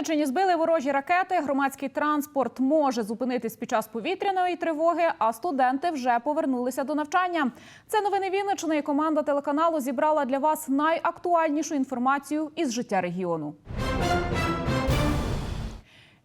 Вінниччині збили ворожі ракети. Громадський транспорт може зупинитись під час повітряної тривоги, а студенти вже повернулися до навчання. Це новини Вінниччини. і Команда телеканалу зібрала для вас найактуальнішу інформацію із життя регіону.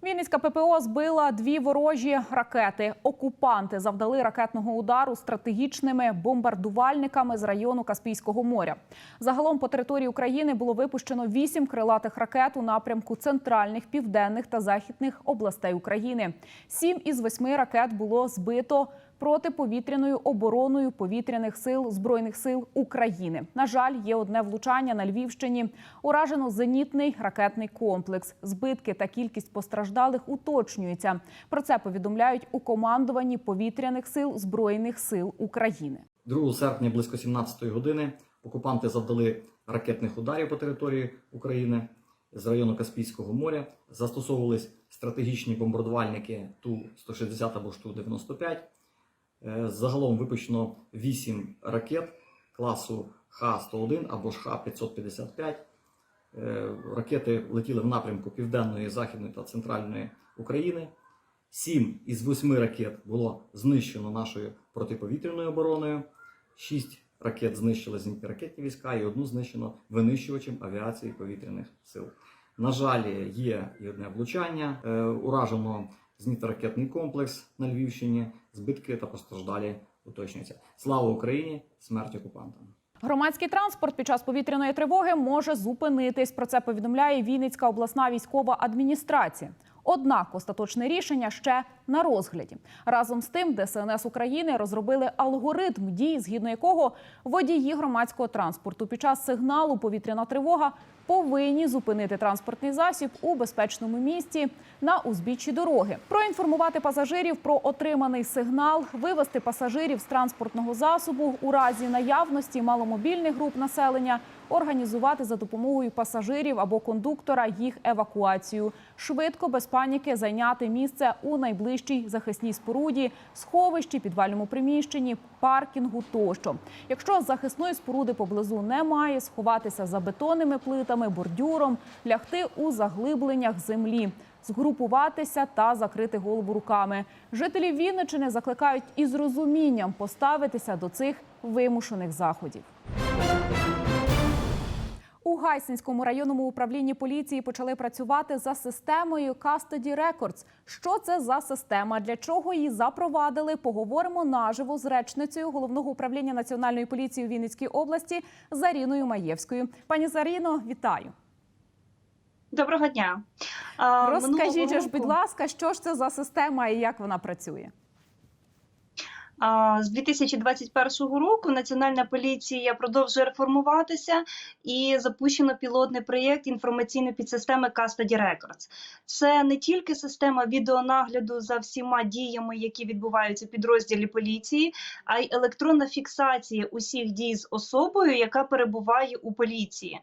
Вінницька ППО збила дві ворожі ракети. Окупанти завдали ракетного удару стратегічними бомбардувальниками з району Каспійського моря. Загалом по території України було випущено вісім крилатих ракет у напрямку центральних, південних та західних областей України. Сім із восьми ракет було збито протиповітряною обороною повітряних сил збройних сил України. На жаль, є одне влучання на Львівщині. Уражено зенітний ракетний комплекс. Збитки та кількість постраждалих уточнюються. Про це повідомляють у командуванні повітряних сил збройних сил України. 2 серпня близько 17 години окупанти завдали ракетних ударів по території України з району Каспійського моря. Застосовувались стратегічні бомбардувальники Ту-160 або ж Ту-95. Е, Загалом випущено 8 ракет класу Х-101 або ж Х-555. Е, Ракети летіли в напрямку Південної, Західної та Центральної України. Сім із восьми ракет було знищено нашою протиповітряною обороною. Шість ракет знищили зенітні ракетні війська і одну знищено винищувачем авіації повітряних сил. На жаль, є і одне влучання. Е, Уражено зенітно-ракетний комплекс на Львівщині. Збитки та постраждалі уточнюються. Слава Україні! Смерть окупантам! Громадський транспорт під час повітряної тривоги може зупинитись. Про це повідомляє Вінницька обласна військова адміністрація. Однак остаточне рішення ще на розгляді. Разом з тим, ДСНС України розробили алгоритм дій, згідно якого водії громадського транспорту під час сигналу повітряна тривога повинні зупинити транспортний засіб у безпечному місці на узбіччі дороги, проінформувати пасажирів про отриманий сигнал, вивести пасажирів з транспортного засобу у разі наявності маломобільних груп населення, організувати за допомогою пасажирів або кондуктора їх евакуацію, швидко без паніки зайняти місце у найближчій захисній споруді, сховищі, підвальному приміщенні, паркінгу тощо. Якщо захисної споруди поблизу немає, сховатися за бетонними плитами, бордюром, лягти у заглибленнях землі. Згрупуватися та закрити голову руками. Жителі Вінничини закликають із розумінням поставитися до цих вимушених заходів. У Гайсинському районному управлінні поліції почали працювати за системою Custody Records. Що це за система? Для чого її запровадили? Поговоримо наживо з речницею головного управління національної поліції у Вінницькій області Заріною Маєвською. Пані Заріно, вітаю. Доброго дня. Розкажіть, ж, будь ласка, що ж це за система і як вона працює? З 2021 року Національна поліція продовжує реформуватися і запущено пілотний проєкт інформаційної підсистеми Custody Records. Це не тільки система відеонагляду за всіма діями, які відбуваються в підрозділі поліції, а й електронна фіксація усіх дій з особою, яка перебуває у поліції.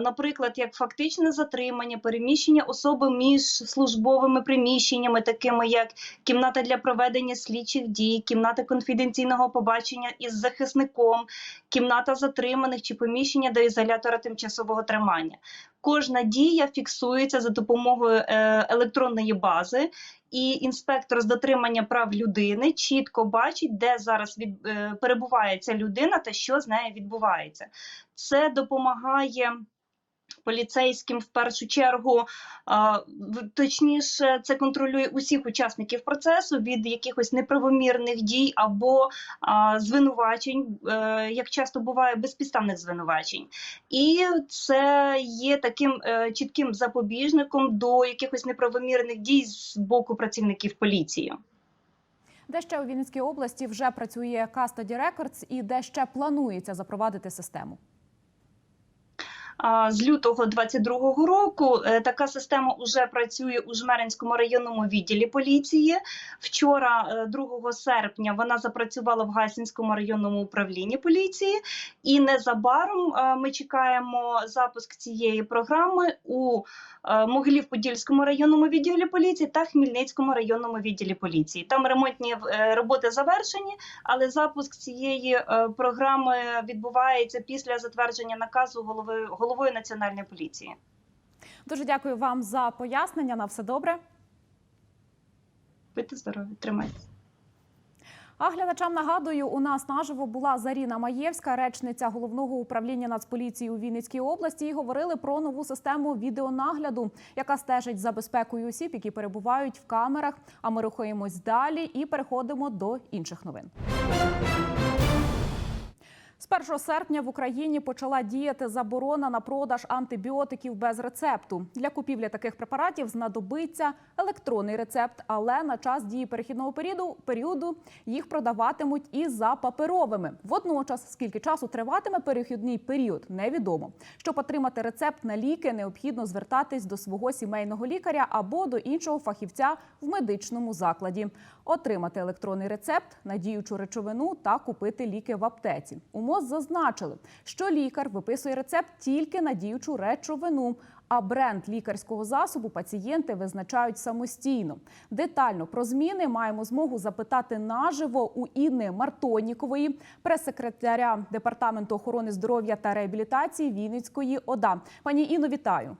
Наприклад, як фактичне затримання, переміщення особи між службовими приміщеннями, такими як кімната для проведення слідчих дій, кімната конфіденційного побачення із захисником, кімната затриманих чи поміщення до ізолятора тимчасового тримання. Кожна дія фіксується за допомогою е, електронної бази, і інспектор з дотримання прав людини чітко бачить, де зараз від, е, перебуває ця людина та що з нею відбувається. Це допомагає поліцейським в першу чергу, точніше, це контролює усіх учасників процесу від якихось неправомірних дій або звинувачень, е, як часто буває, безпідставних звинувачень. І це є таким е, чітким запобіжником до якихось неправомірних дій з боку працівників поліції. Де ще у Вінницькій області вже працює Custody Records і де ще планується запровадити систему? З лютого 2022 року. Е, Така система вже працює у Жмеринському районному відділі поліції. Вчора, е, 2 серпня, вона запрацювала в Гайсинському районному управлінні поліції, і незабаром е, ми чекаємо запуск цієї програми у е, Могилів-Подільському районному відділі поліції та Хмельницькому районному відділі поліції. Там ремонтні е, роботи завершені, але запуск цієї е, програми відбувається після затвердження наказу голови головою національної поліції. Дуже дякую вам за пояснення. На все добре. Будьте здорові, тримайтеся. А глядачам нагадую, у нас наживо була Заріна Маєвська, речниця головного управління Нацполіції у Вінницькій області. І говорили про нову систему відеонагляду, яка стежить за безпекою осіб, які перебувають в камерах. А ми рухаємось далі і переходимо до інших новин. З 1 серпня в Україні почала діяти заборона на продаж антибіотиків без рецепту. Для купівлі таких препаратів знадобиться електронний рецепт, але на час дії перехідного періоду, періоду їх продаватимуть і за паперовими. Водночас, скільки часу триватиме перехідний період, невідомо. Щоб отримати рецепт на ліки, необхідно звертатись до свого сімейного лікаря або до іншого фахівця в медичному закладі, отримати електронний рецепт, надіючу речовину та купити ліки в аптеці. У МОЗ зазначили, що лікар виписує рецепт тільки на діючу речовину. А бренд лікарського засобу пацієнти визначають самостійно. Детально про зміни маємо змогу запитати наживо у Інни Мартонікової, прес-секретаря департаменту охорони здоров'я та реабілітації Вінницької ОДА. Пані Інно, вітаю.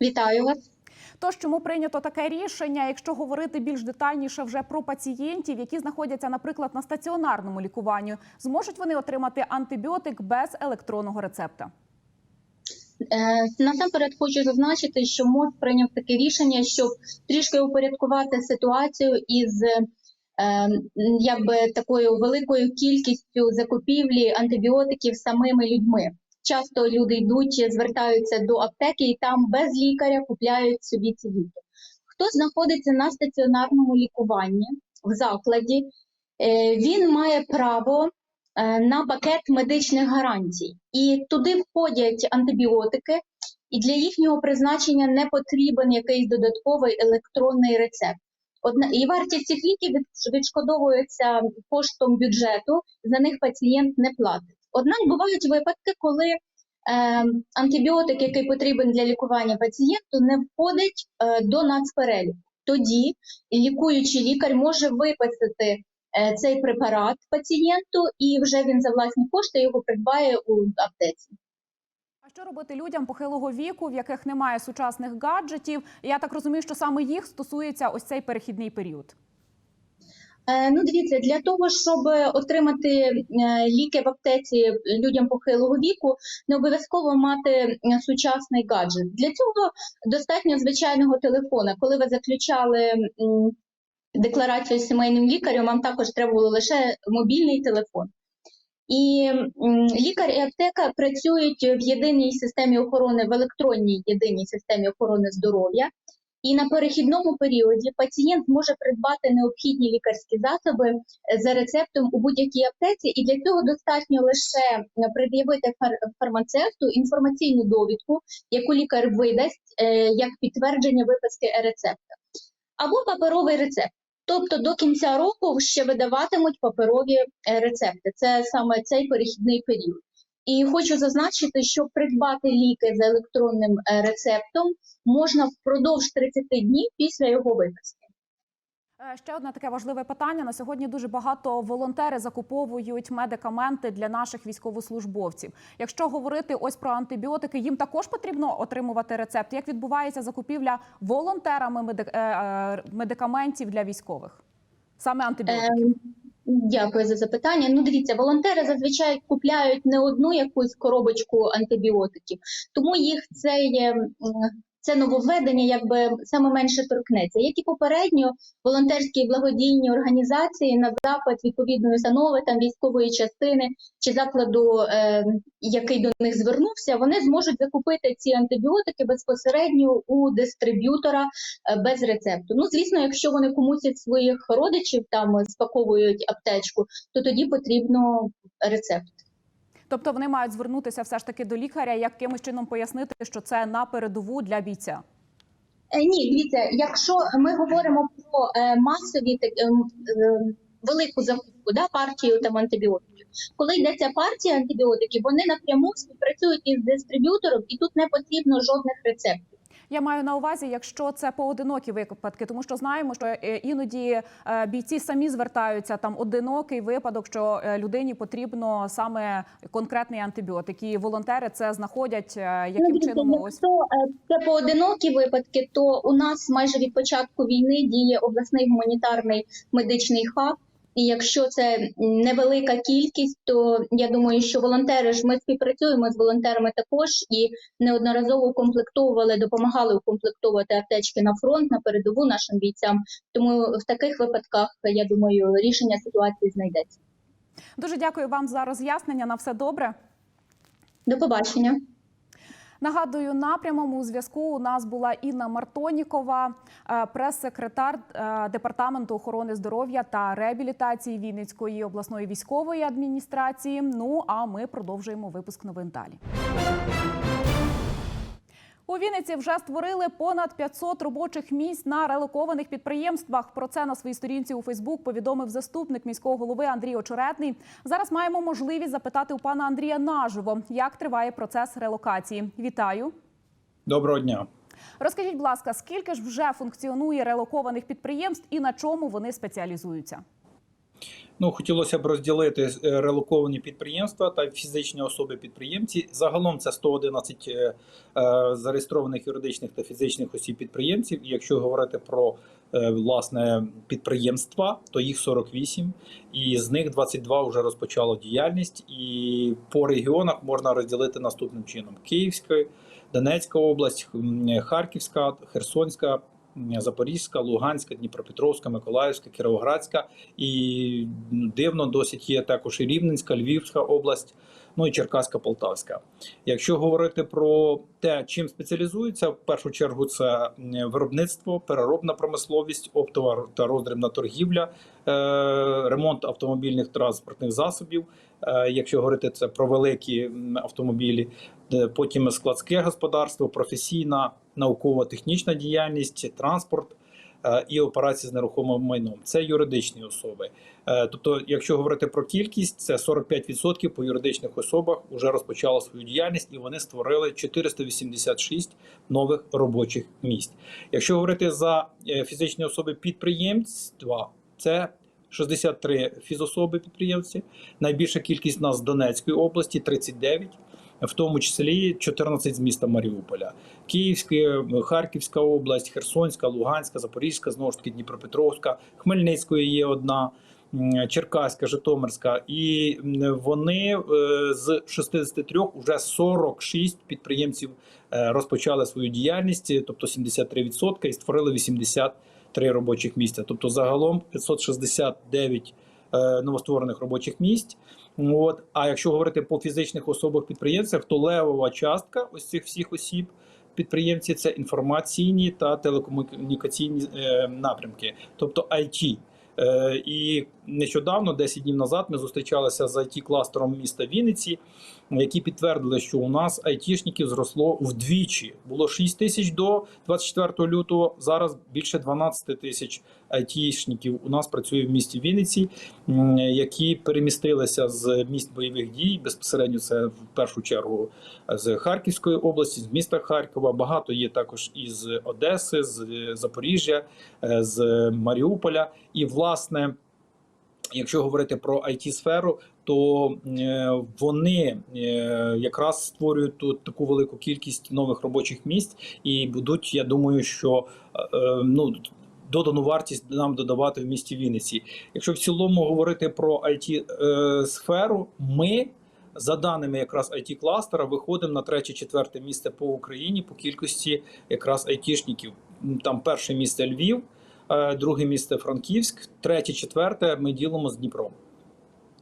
Вітаю вас. Тож, чому прийнято таке рішення? Якщо говорити більш детальніше вже про пацієнтів, які знаходяться, наприклад, на стаціонарному лікуванні, зможуть вони отримати антибіотик без електронного рецепта? Е, Насамперед хочу зазначити, що МОЗ прийняв таке рішення, щоб трішки упорядкувати ситуацію із е, якби такою великою кількістю закупівлі антибіотиків самими людьми. Часто люди йдуть, звертаються до аптеки і там без лікаря купляють собі ці ліки. Хто знаходиться на стаціонарному лікуванні в закладі, е, він має право е, на пакет медичних гарантій, і туди входять антибіотики, і для їхнього призначення не потрібен якийсь додатковий електронний рецепт. Одна і вартість цих ліків від- відшкодовується коштом бюджету, за них пацієнт не платить. Однак бувають випадки, коли е, антибіотик, який потрібен для лікування пацієнту, не входить е, до нацпереліку. Тоді лікуючий лікар може виписати е, цей препарат пацієнту, і вже він за власні кошти його придбає у аптеці. А що робити людям похилого віку, в яких немає сучасних гаджетів? Я так розумію, що саме їх стосується ось цей перехідний період. Е, Ну, дивіться, для того, щоб отримати е, ліки в аптеці людям похилого віку, не обов'язково мати е, сучасний гаджет. Для цього достатньо звичайного телефона. Коли ви заключали декларацію з сімейним лікарем, вам також треба було лише мобільний телефон. І лікар і аптека працюють в єдиній системі охорони, в електронній єдиній системі охорони здоров'я. І на перехідному періоді пацієнт може придбати необхідні лікарські засоби е, за рецептом у будь-якій аптеці, і для цього достатньо лише е, пред'явити фармацевту інформаційну довідку, яку лікар видасть е, як підтвердження виписки е-рецепта, або паперовий рецепт. Тобто до кінця року ще видаватимуть паперові рецепти. Це саме цей перехідний період. І хочу зазначити, що придбати ліки за електронним е, рецептом можна впродовж 30 днів після його виписки. Е, Ще одне таке важливе питання. На сьогодні дуже багато волонтери закуповують медикаменти для наших військовослужбовців. Якщо говорити ось про антибіотики, їм також потрібно отримувати рецепт. Як відбувається закупівля волонтерами е, е, медикаментів для військових? Саме антибіотики. Ем, Дякую за запитання. Ну, дивіться, волонтери зазвичай купляють не одну якусь коробочку антибіотиків, тому їх це є. м, Це нововведення, якби саме менше торкнеться. Як і попередньо, волонтерські і благодійні організації на запит відповідної установи, там військової частини чи закладу, е, який до них звернувся, вони зможуть закупити ці антибіотики безпосередньо у дистриб'ютора е, без рецепту. Ну, звісно, якщо вони комусь із своїх родичів там спаковують аптечку, то тоді потрібно рецепт. Тобто вони мають звернутися все ж таки до лікаря, якимось чином пояснити, що це на передову для бійця. Е, Ні, дивіться, якщо ми говоримо про е, масові так, ем, ем, велику закупку, да, партію там антибіотиків, коли йдеться партія антибіотиків, вони напряму співпрацюють із дистриб'ютором, і тут не потрібно жодних рецептів. Я маю на увазі, якщо це поодинокі випадки, тому що знаємо, що е, іноді е, бійці самі звертаються там одинокий випадок, що е, людині потрібно саме конкретний антибіотик, і волонтери це знаходять. Яким дивіться, чином ось це поодинокі випадки, то у нас майже від початку війни діє обласний гуманітарний медичний хаб. І якщо це невелика кількість, то я думаю, що волонтери ж ми співпрацюємо з волонтерами також і неодноразово укомплектовували, допомагали укомплектовувати аптечки на фронт на передову нашим бійцям. Тому в таких випадках я думаю, рішення ситуації знайдеться. дуже дякую вам за роз'яснення. На все добре. До побачення. Нагадую, на прямому зв'язку у нас була Інна Мартонікова, е, прес-секретар е, департаменту охорони здоров'я та реабілітації Вінницької обласної військової адміністрації. Ну а ми продовжуємо випуск новин далі. У Вінниці вже створили понад 500 робочих місць на релокованих підприємствах. Про це на своїй сторінці у Фейсбук повідомив заступник міського голови Андрій Очеретний. Зараз маємо можливість запитати у пана Андрія наживо, як триває процес релокації. Вітаю. Доброго дня. Розкажіть, будь ласка, скільки ж вже функціонує релокованих підприємств і на чому вони спеціалізуються? Ну, хотілося б розділити е, релоковані підприємства та фізичні особи-підприємці. Загалом це 111 е, е, зареєстрованих юридичних та фізичних осіб підприємців. Якщо говорити про власне підприємства, то їх 48, і з них 22 вже розпочало діяльність. І по регіонах можна розділити наступним чином: Київська, Донецька область, Харківська, Херсонська. Запорізька, Луганська, Дніпропетровська, Миколаївська, Кіровоградська і ну, дивно досить є також і Рівненська, Львівська область, ну і Черкаська, Полтавська. Якщо говорити про те, чим спеціалізуються, в першу чергу це виробництво, переробна промисловість, оптова та роздрібна торгівля, е, ремонт автомобільних транспортних засобів. Е, Якщо говорити це про великі автомобілі, потім складське господарство, професійна науково-технічна діяльність, транспорт е, і операції з нерухомим майном. Це юридичні особи. Е, Тобто, якщо говорити про кількість, це 45% по юридичних особах вже розпочало свою діяльність, і вони створили 486 нових робочих місць. Якщо говорити за е, фізичні особи підприємства, це 63 фізособи підприємці. Найбільша кількість у нас з Донецької області 39 в тому числі 14 з міста Маріуполя, Київська, Харківська область, Херсонська, Луганська, Запорізька, знову ж таки Дніпропетровська, Хмельницької є одна. Черкаська, Житомирська, і вони е, з 63 вже 46 підприємців е, розпочали свою діяльність, тобто 73%, і створили 83 робочих місця. Тобто загалом 569 е, новостворених робочих місць. От. А якщо говорити по фізичних особах підприємцях, то левова частка ось цих всіх осіб підприємці це інформаційні та телекомунікаційні е, напрямки, тобто IT. Е, і нещодавно, 10 днів назад, ми зустрічалися з it кластером міста Вінниці, які підтвердили, що у нас айтішників зросло вдвічі. Було 6 тисяч до 24 лютого. Зараз більше 12 тисяч айтішників у нас працює в місті Вінниці, які перемістилися з місць бойових дій. Безпосередньо це в першу чергу з Харківської області, з міста Харкова. Багато є також із Одеси, з Запоріжжя, е, з Маріуполя. І власне. Якщо говорити про it сферу то е, вони е, якраз створюють тут таку велику кількість нових робочих місць і будуть, я думаю, що е, ну додану вартість нам додавати в місті Вінниці. Якщо в цілому говорити про it сферу, ми за даними якраз it кластера виходимо на третє-четверте місце по Україні по кількості якраз айтішників. Там перше місце Львів. Е, друге місце Франківськ, третє, четверте ми ділимо з Дніпром.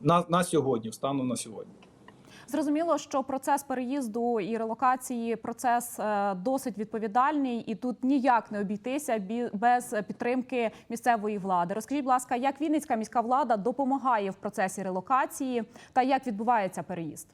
На, на сьогодні, станом на сьогодні. Зрозуміло, що процес переїзду і релокації процес е, досить відповідальний, і тут ніяк не обійтися бі- без підтримки місцевої влади. Розкажіть, будь ласка, як Вінницька міська влада допомагає в процесі релокації та як відбувається переїзд?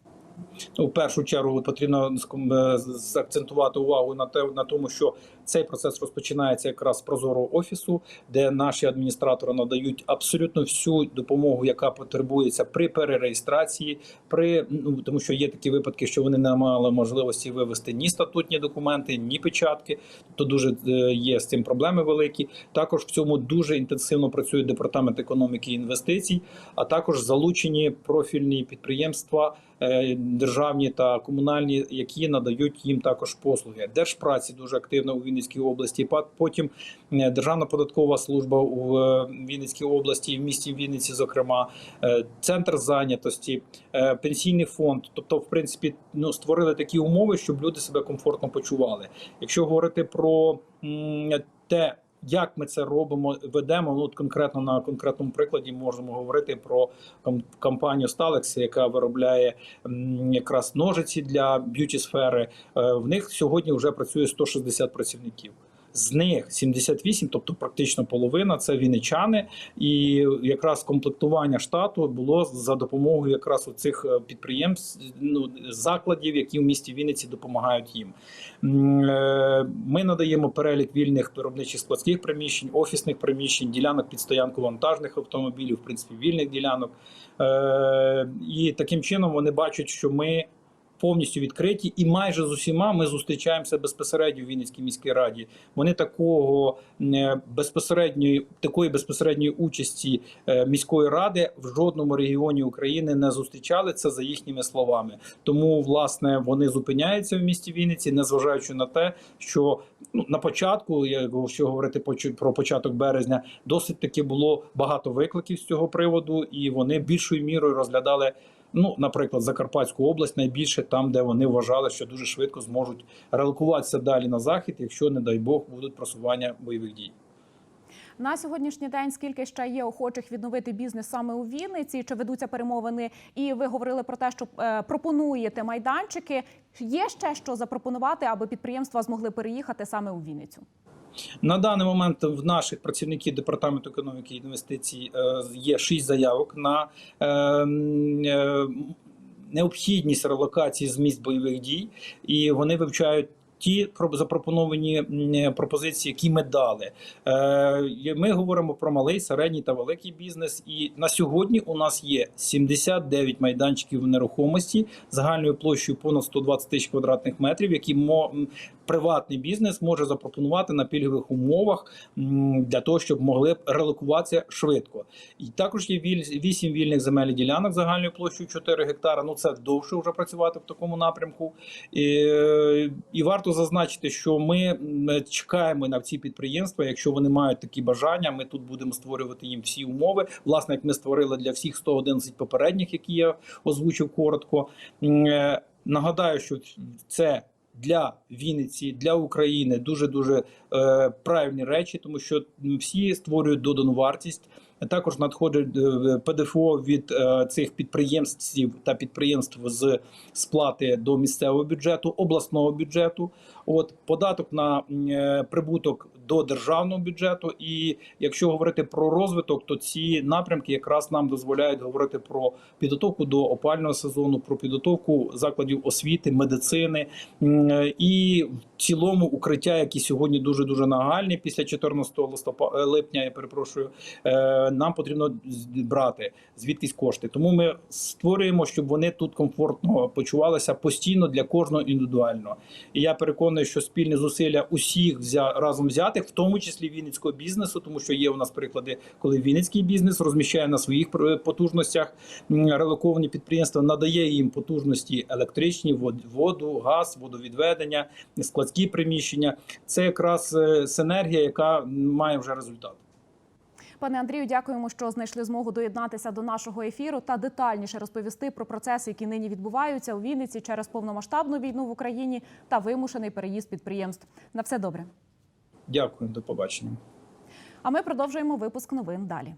Ну, в першу чергу потрібно е, заакцентувати увагу на те, на тому, що цей процес розпочинається якраз з прозорого офісу, де наші адміністратори надають абсолютно всю допомогу, яка потребується при перереєстрації, при ну тому, що є такі випадки, що вони не мали можливості вивести ні статутні документи, ні печатки. Тобто дуже е, є з цим проблеми великі. Також в цьому дуже інтенсивно працює департамент економіки і інвестицій, а також залучені профільні підприємства. е, Державні та комунальні, які надають їм також послуги. Держпраці дуже активно у Вінницькій області. Потім е, Державна податкова служба у е, Вінницькій області, в місті Вінниці, зокрема, е, центр зайнятості, пенсійний фонд. Тобто, в принципі, ну створили такі умови, щоб люди себе комфортно почували. Якщо говорити про те, як ми це робимо, ведемо, ну от конкретно на конкретному прикладі можемо говорити про ком- компанію Stalex, яка виробляє якраз ножиці для б'юті сфери. Е, В них сьогодні вже працює 160 працівників. З них 78, тобто практично половина, це вінничани, і якраз комплектування штату було за допомогою якраз цих підприємств, ну закладів, які в місті Вінниці допомагають їм. Е, Ми надаємо перелік вільних виробничих складських приміщень, офісних приміщень, ділянок під стоянку вантажних автомобілів, в принципі, вільних ділянок. Е, І таким чином вони бачать, що ми повністю відкриті, і майже з усіма ми зустрічаємося безпосередньо в Вінницькій міській раді. Вони такого е, безпосередньої такої безпосередньої участі е, міської ради в жодному регіоні України не зустрічали. Це за їхніми словами. Тому власне вони зупиняються в місті Вінниці, незважаючи на те, що ну на початку, якщо говорити про початок березня, досить таки було багато викликів з цього приводу, і вони більшою мірою розглядали. Ну, наприклад, Закарпатську область найбільше там, де вони вважали, що дуже швидко зможуть релокуватися далі на захід, якщо, не дай Бог, будуть просування бойових дій. На сьогоднішній день скільки ще є охочих відновити бізнес саме у Вінниці? Чи ведуться перемовини? І ви говорили про те, що е, пропонуєте майданчики. Є ще що запропонувати, аби підприємства змогли переїхати саме у Вінницю? На даний момент в наших працівників департаменту економіки і інвестицій е, є шість заявок на е, необхідність релокації з місць бойових дій, і вони вивчають. Ті про- запропоновані пропозиції, які ми дали, Е, ми говоримо про малий, середній та великий бізнес. І на сьогодні у нас є 79 майданчиків нерухомості загальною площею понад 120 тисяч квадратних метрів, які приватний бізнес може запропонувати на пільгових умовах для того, щоб могли релокуватися швидко. І також є 8 вільних земельних ділянок загальною площею 4 гектара. Ну це довше вже працювати в такому напрямку. І, і варто зазначити, що ми чекаємо на ці підприємства. Якщо вони мають такі бажання, ми тут будемо створювати їм всі умови. Власне, як ми створили для всіх 111 попередніх, які я озвучив коротко. Е, Нагадаю, що це для Вінниці, для України дуже дуже е, правильні речі, тому що всі створюють додану вартість. Також надходить е, ПДФО від е, цих підприємств та підприємств з сплати до місцевого бюджету, обласного бюджету. От податок на е, прибуток до державного бюджету. І якщо говорити про розвиток, то ці напрямки якраз нам дозволяють говорити про підготовку до опального сезону, про підготовку закладів освіти, медицини е, і в цілому укриття, які сьогодні дуже дуже нагальні після 14 листопада липня. Я перепрошую, е, нам потрібно брати звідкись кошти. Тому ми створюємо, щоб вони тут комфортно почувалися постійно для кожного індивідуально. І я переконаний, що спільні зусилля усіх взя разом взятих, в тому числі вінницького бізнесу, тому що є у нас приклади, коли вінницький бізнес розміщає на своїх потужностях релоковані підприємства, надає їм потужності електричні, вод- воду, газ, водовідведення, складські приміщення. Це якраз е, синергія, яка має вже результат. Пане Андрію, дякуємо, що знайшли змогу доєднатися до нашого ефіру та детальніше розповісти про процеси, які нині відбуваються у Вінниці через повномасштабну війну в Україні та вимушений переїзд підприємств. На все добре. Дякую, до побачення. А ми продовжуємо випуск новин далі.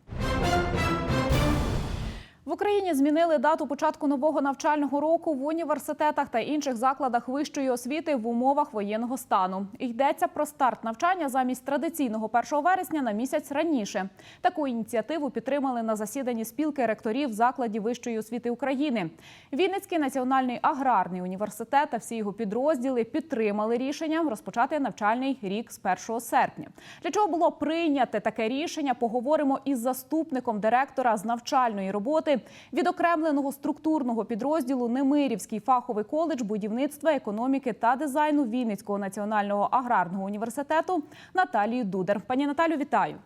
В Україні змінили дату початку нового навчального року в університетах та інших закладах вищої освіти в умовах воєнного стану. Йдеться про старт навчання замість традиційного 1 вересня на місяць раніше. Таку ініціативу підтримали на засіданні спілки ректорів закладів вищої освіти України. Вінницький національний аграрний університет та всі його підрозділи підтримали рішення розпочати навчальний рік з 1 серпня. Для чого було прийняте таке рішення? Поговоримо із заступником директора з навчальної роботи відокремленого структурного підрозділу Немирівський фаховий коледж будівництва, економіки та дизайну Вінницького національного аграрного університету Наталію Дудер. Пані Наталю, вітаю.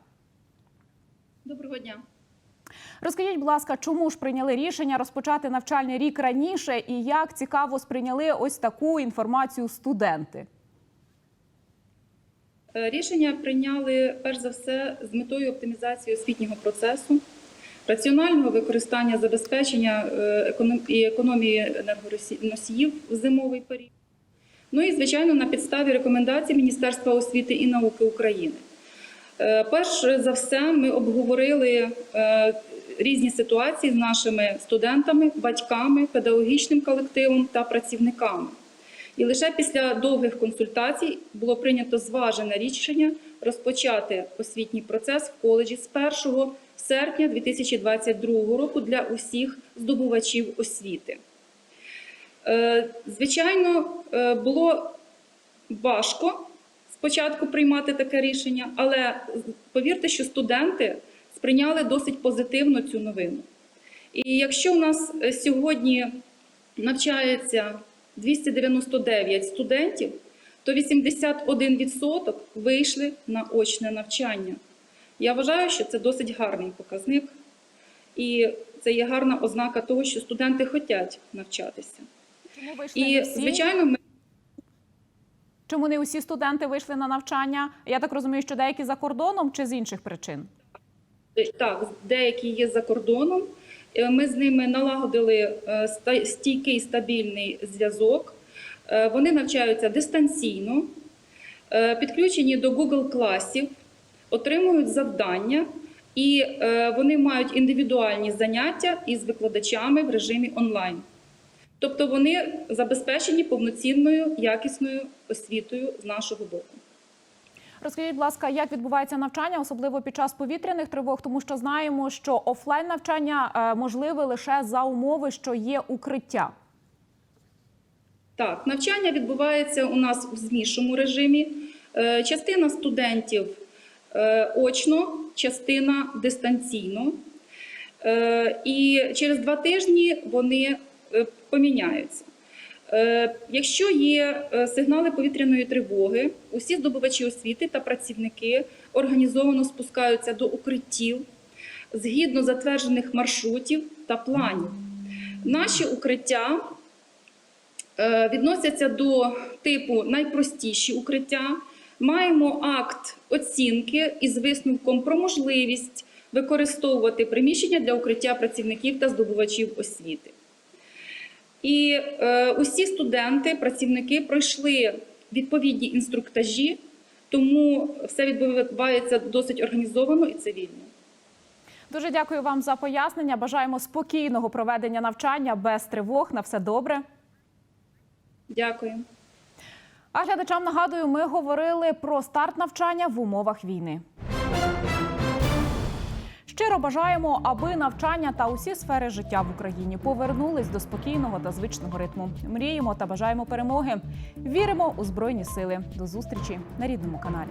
Доброго дня. Розкажіть, будь ласка, чому ж прийняли рішення розпочати навчальний рік раніше, і як цікаво сприйняли ось таку інформацію студенти? Е, Рішення прийняли перш за все з метою оптимізації освітнього процесу, раціонального використання забезпечення е, і економії енергоносіїв в зимовий період. Ну і звичайно на підставі рекомендацій Міністерства освіти і науки України. Е, Перш за все, ми обговорили е, різні ситуації з нашими студентами, батьками, педагогічним колективом та працівниками. І лише після довгих консультацій було прийнято зважене рішення розпочати освітній процес в коледжі з 1 серпня 2022 року для усіх здобувачів освіти. Е, Звичайно, е, було важко спочатку приймати таке рішення, але повірте, що студенти сприйняли досить позитивно цю новину. І якщо у нас е, сьогодні навчається 299 студентів, то 81% вийшли на очне навчання. Я вважаю, що це досить гарний показник, і це є гарна ознака того, що студенти хочуть навчатися. Чому вийшли І, всі? звичайно, ми Чому не усі студенти вийшли на навчання? Я так розумію, що деякі за кордоном чи з інших причин? Так, деякі є за кордоном. Е, Ми з ними налагодили е, стійкий стабільний зв'язок. Е, Вони навчаються дистанційно, е, підключені до Google класів, отримують завдання, і е, вони мають індивідуальні заняття із викладачами в режимі онлайн. Тобто вони забезпечені повноцінною якісною освітою з нашого боку. Розкажіть, будь ласка, як відбувається навчання, особливо під час повітряних тривог, тому що знаємо, що офлайн навчання е, можливе лише за умови, що є укриття. Так, навчання відбувається у нас в змішаному режимі. Е, Частина студентів очно, частина дистанційно. Е, І через два тижні вони е, поміняються. Е, Якщо є е, сигнали повітряної тривоги, усі здобувачі освіти та працівники організовано спускаються до укриттів згідно затверджених маршрутів та планів. Наші укриття е, відносяться до типу найпростіші укриття. Маємо акт оцінки із висновком про можливість використовувати приміщення для укриття працівників та здобувачів освіти. І е, усі студенти, працівники пройшли відповідні інструктажі, тому все відбувається досить організовано і цивільно. Дуже дякую вам за пояснення. Бажаємо спокійного проведення навчання без тривог. На все добре. Дякую. А глядачам нагадую, ми говорили про старт навчання в умовах війни. Щиро бажаємо, аби навчання та усі сфери життя в Україні повернулись до спокійного та звичного ритму. Мріємо та бажаємо перемоги. Віримо у збройні сили. До зустрічі на рідному каналі.